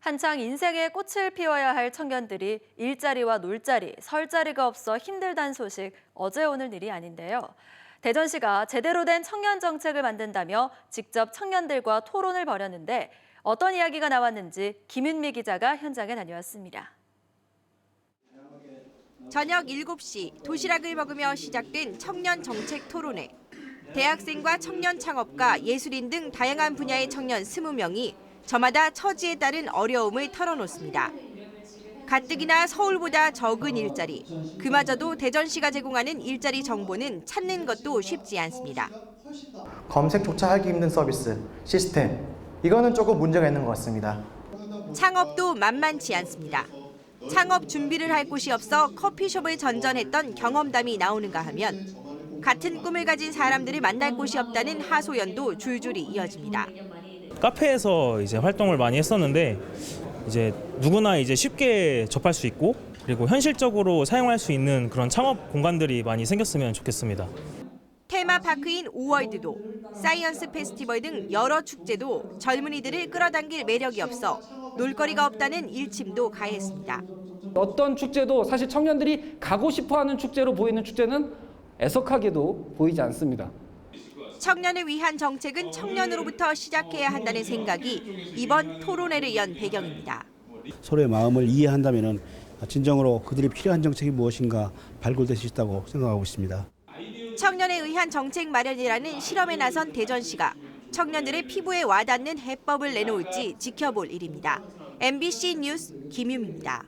한창 인생의 꽃을 피워야 할 청년들이 일자리와 놀자리, 설 자리가 없어 힘들다는 소식 어제 오늘 일이 아닌데요. 대전시가 제대로 된 청년 정책을 만든다며 직접 청년들과 토론을 벌였는데 어떤 이야기가 나왔는지 김윤미 기자가 현장에 다녀왔습니다. 저녁 7시 도시락을 먹으며 시작된 청년 정책 토론회. 대학생과 청년 창업가, 예술인 등 다양한 분야의 청년 20명이 저마다 처지에 따른 어려움을 털어놓습니다. 가뜩이나 서울보다 적은 일자리, 그마저도 대전시가 제공하는 일자리 정보는 찾는 것도 쉽지 않습니다. 검색조차 하기 힘든 서비스, 시스템 이거는 조금 문제가 있는 것 같습니다. 창업도 만만치 않습니다. 창업 준비를 할 곳이 없어 커피숍을 전전했던 경험담이 나오는가 하면 같은 꿈을 가진 사람들을 만날 곳이 없다는 하소연도 줄줄이 이어집니다. 카페에서 이제 활동을 많이 했었는데 이제 누구나 이제 쉽게 접할 수 있고 그리고 현실적으로 사용할 수 있는 그런 창업 공간들이 많이 생겼으면 좋겠습니다. 테마파크인 오월드도 사이언스 페스티벌 등 여러 축제도 젊은이들을 끌어당길 매력이 없어 놀거리가 없다는 일침도 가했습니다. 어떤 축제도 사실 청년들이 가고 싶어하는 축제로 보이는 축제는 애석하게도 보이지 않습니다. 청년을 위한 정책은 청년으로부터 시작해야 한다는 생각이 이번 토론회를 연 배경입니다. 서로의 마음을 이해한다면 진정으로 그들이 필요한 정책이 무엇인가 발굴될 수 있다고 생각하고 있습니다. 청년에 의한 정책 마련이라는 실험에 나선 대전시가 청년들의 피부에 와닿는 해법을 내놓을지 지켜볼 일입니다. MBC 뉴스 김유미입니다.